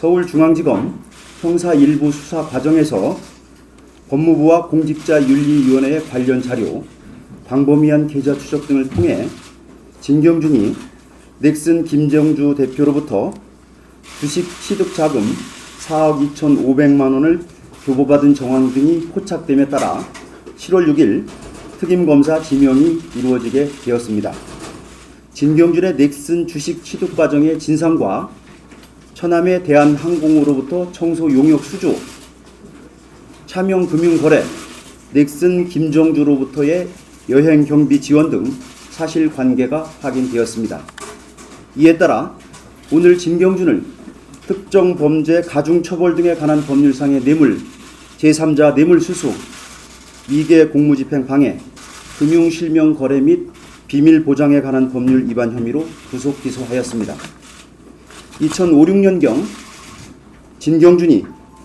서울중앙지검 형사 일부 수사 과정에서 법무부와 공직자윤리위원회의 관련 자료, 광범위한 계좌 추적 등을 통해 진경준이 넥슨 김정주 대표로부터 주식 취득 자금 4억 2,500만 원을 교부받은 정황 등이 포착됨에 따라 7월 6일 특임검사 지명이 이루어지게 되었습니다. 진경준의 넥슨 주식 취득 과정의 진상과 천남의 대한항공으로부터 청소 용역 수주, 차명 금융거래, 넥슨 김정주로부터의 여행 경비 지원 등 사실 관계가 확인되었습니다. 이에 따라 오늘 진경준을 특정 범죄 가중처벌 등에 관한 법률상의 뇌물, 제3자 뇌물수수, 미개 공무집행 방해, 금융실명 거래 및 비밀 보장에 관한 법률 위반 혐의로 구속 기소하였습니다. 2005-6년경 진경준이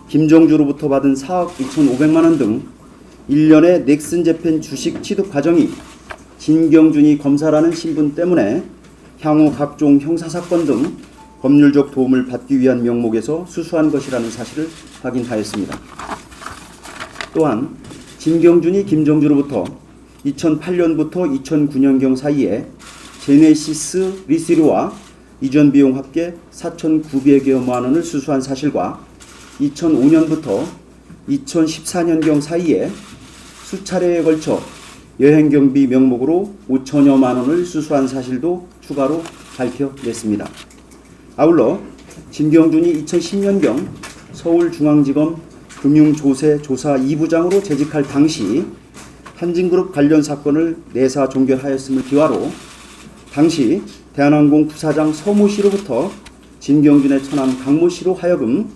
김정주로부터 받은 4억 2,500만 원 등 1년의 넥슨 재팬 주식 취득 과정이 진경준이 검사라는 신분 때문에 향후 각종 형사 사건 등 법률적 도움을 받기 위한 명목에서 수수한 것이라는 사실을 확인하였습니다. 또한 진경준이 김정주로부터 2008년부터 2009년경 사이에 제네시스 리시르와 이전 비용 합계 4,900여만 원을 수수한 사실과 2005년부터 2014년경 사이에 수차례에 걸쳐 여행 경비 명목으로 5천여만 원을 수수한 사실도 추가로 밝혀냈습니다. 아울러 진경준이 2010년경 서울중앙지검 금융조세 조사 2부장으로 재직할 당시 한진그룹 관련 사건을 내사 종결하였음을 기화로 당시 대한항공 부사장 서모 씨로부터 진경준의 처남 강모 씨로 하여금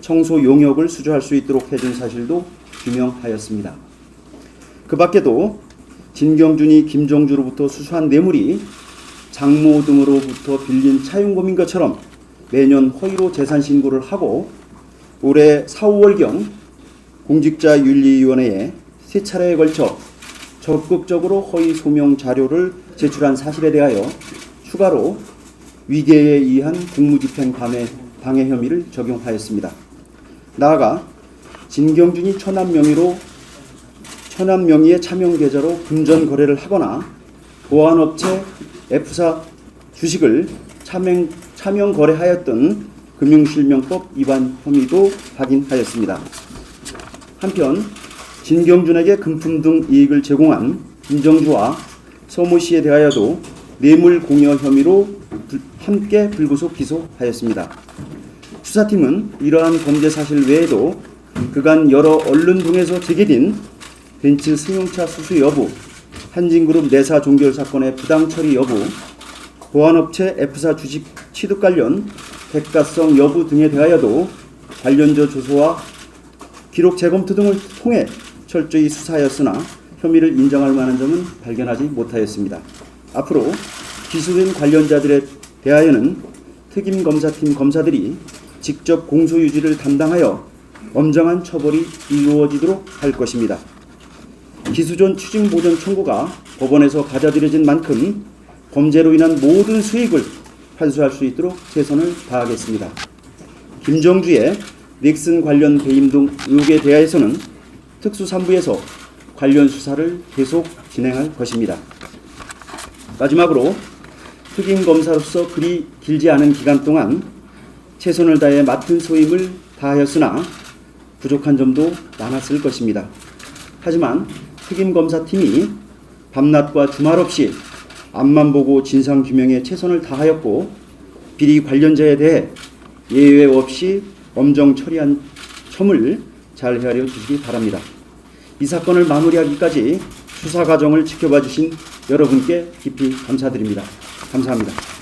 청소 용역을 수주할 수 있도록 해준 사실도 규명하였습니다. 그 밖에도 진경준이 김정주로부터 수수한 뇌물이 장모 등으로부터 빌린 차용금인 것처럼 매년 허위로 재산 신고를 하고 올해 4, 5월경 공직자윤리위원회에 세 차례에 걸쳐 적극적으로 허위 소명 자료를 제출한 사실에 대하여 추가로 위계에 의한 공무집행 방해, 방해 혐의를 적용하였습니다. 나아가 진경준이 천안 명의로 천안 명의의 차명 계좌로 금전 거래를 하거나 보안업체 F사 주식을 차명, 차명 거래하였던 금융실명법 위반 혐의도 확인하였습니다. 한편 진경준에게 금품 등 이익을 제공한 김정주와 서모 씨에 대하여도 뇌물 공여 혐의로 불- 함께 불구속 기소하였습니다. 수사팀은 이러한 범죄 사실 외에도 그간 여러 언론 등에서 제기된 벤츠 승용차 수수 여부, 한진그룹 내사 종결 사건의 부당 처리 여부, 보안업체 F사 주식 취득 관련 대가성 여부 등에 대하여도 관련자 조소와 기록 재검토 등을 통해 철저히 수사하였으나 혐의를 인정할 만한 점은 발견하지 못하였습니다. 앞으로 기소된 관련자들에 대하여는 특임검사팀 검사들이 직접 공소유지를 담당하여 엄정한 처벌이 이루어지도록 할 것입니다. 기수전 추징보전 청구가 법원에서 받아들여진 만큼 범죄로 인한 모든 수익을 환수할 수 있도록 최선을 다하겠습니다. 김정주의 닉슨 관련 배임 등 의혹에 대하여서는 특수산부에서 관련 수사를 계속 진행할 것입니다. 마지막으로 특임 검사로서 그리 길지 않은 기간 동안 최선을 다해 맡은 소임을 다하였으나 부족한 점도 많았을 것입니다. 하지만 특임 검사팀이 밤낮과 주말 없이 앞만 보고 진상 규명에 최선을 다하였고 비리 관련자에 대해 예외 없이 엄정 처리한 점을 잘 헤아려 주시기 바랍니다. 이 사건을 마무리하기까지 수사 과정을 지켜봐 주신 여러분께 깊이 감사드립니다. 감사합니다.